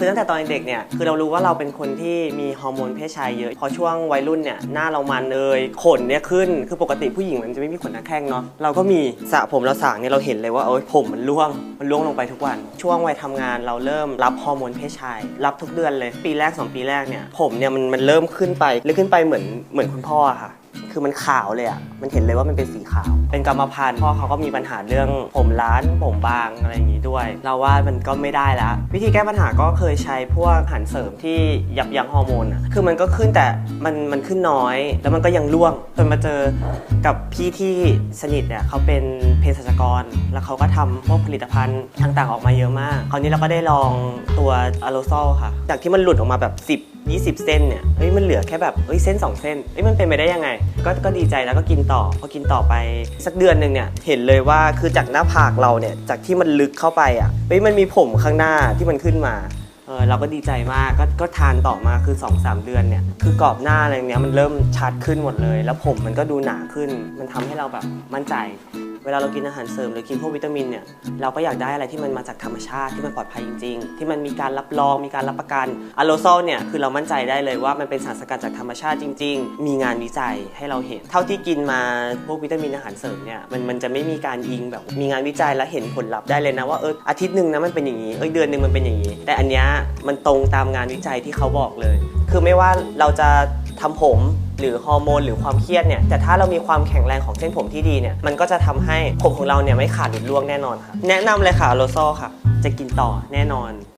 คือตั้งแต่ตอนเด็กเนี่ยคือเรารู้ว่าเราเป็นคนที่มีฮอร์โมนเพศชายเยอะพอช่วงวัยรุ่นเนี่ยหน้าเรามันเลยขนเนี่ยขึ้นคือปกติผู้หญิงมันจะไม่มีขนหน้าแข้งเนาะเราก็มีสระผมเราสางเนี่ยเราเห็นเลยว่าเอ้ยผมมันร่วงมันร่วงลงไปทุกวัน ช่วงวัยทำงานเราเริ่มรับฮอร์โมนเพศชาย รับทุกเดือนเลยปีแรก 2 ปีแรกเนี่ยผมเนี่ยมันมันเริ่มขึ้นไปเริ่มขึ้นไปเหมือนเหมือนคุณพ่อค่ะ คือมันขาวเลยอะมันเห็นเลยว่ามันเป็นสีขาว เป็นกรรมพันธุ์พ่อเขาก็มีปัญหาเรื่องผมล้านผมบางอะไรอย่างงี้ด้วย เราว่ามันก็ไม่ได้ละวิธีแก้ปัญหาก็เคยใช้พวกอาหารเสริมที่ยับยั้งฮอร์โมนอะคือมันก็ขึ้นแต่มันมันขึ้นน้อย แล้วมันก็ยังร่วงจนมาเจอกับพี่ที่สนิทเนี่ยเขาเป็นเภสัชกร แล้วเขาก็ทำพวกผลิตภัณฑ์ต่างๆออกมาเยอะมาก คราวนี้เราก็ได้ลองตัวอะโลซอลค่ะ จากที่มันหลุดออกมาแบบ 10 20 เส้นเนี่ยเฮ้ยมันเหลือแค่แบบเฮ้ยเส้น 2 เส้นเฮ้ยมันเป็นไปได้ยังไง ก็ก็ดีใจแล้วก็กินต่อพอกินต่อไปสักเดือนหนึ่งเนี่ยเห็นเลยว่าคือจากหน้าผากเราเนี่ยจากที่มันลึกเข้าไปอะเฮ้ยมันมีผมข้างหน้าที่มันขึ้นมาเออเราก็ดีใจมากก็ก็ทานต่อมาคือ 2-3เดือนเนี่ยคือกรอบหน้าอะไรเนี้ยมันเริ่มชัดขึ้นหมดเลย แล้วผมมันก็ดูหนาขึ้น มันทำให้เราแบบมั่นใจ เวลาเรากินอาหารเสริมหรือกินพวกวิตามินเนี่ยเราก็อยากได้อะไรที่มันมาจากธรรมชาติที่มันปลอดภัยจริง ๆ ที่มันมีการรับรองมีการรับประกันอะโลโซเนี่ยคือเรามั่นใจได้เลยว่ามันเป็นสารสกัดจากธรรมชาติจริง ๆ มีงานวิจัยให้เราเห็น เท่าที่กินมาพวกวิตามินอาหารเสริมเนี่ยมันมันจะไม่มีการอิงแบบมีงานวิจัยแล้วเห็นผลลัพธ์ได้เลยนะว่าเอออาทิตย์หนึ่งนะมันเป็นอย่างนี้เออเดือนหนึ่งมันเป็นอย่างนี้ แต่อันเนี้ยมันตรงตามงานวิจัยที่เขาบอกเลย คือไม่ว่าเราจะ ทำผม หรือฮอร์โมนหรือความเครียดเนี่ยแต่ถ้าเรามีความแข็งแรงของเส้นผมที่ดีเนี่ยมันก็จะทำให้ผมของเราเนี่ยไม่ขาดหลุดร่วงแน่นอนครับแนะนำเลยค่ะโลโซค่ะ จะกินต่อแน่นอน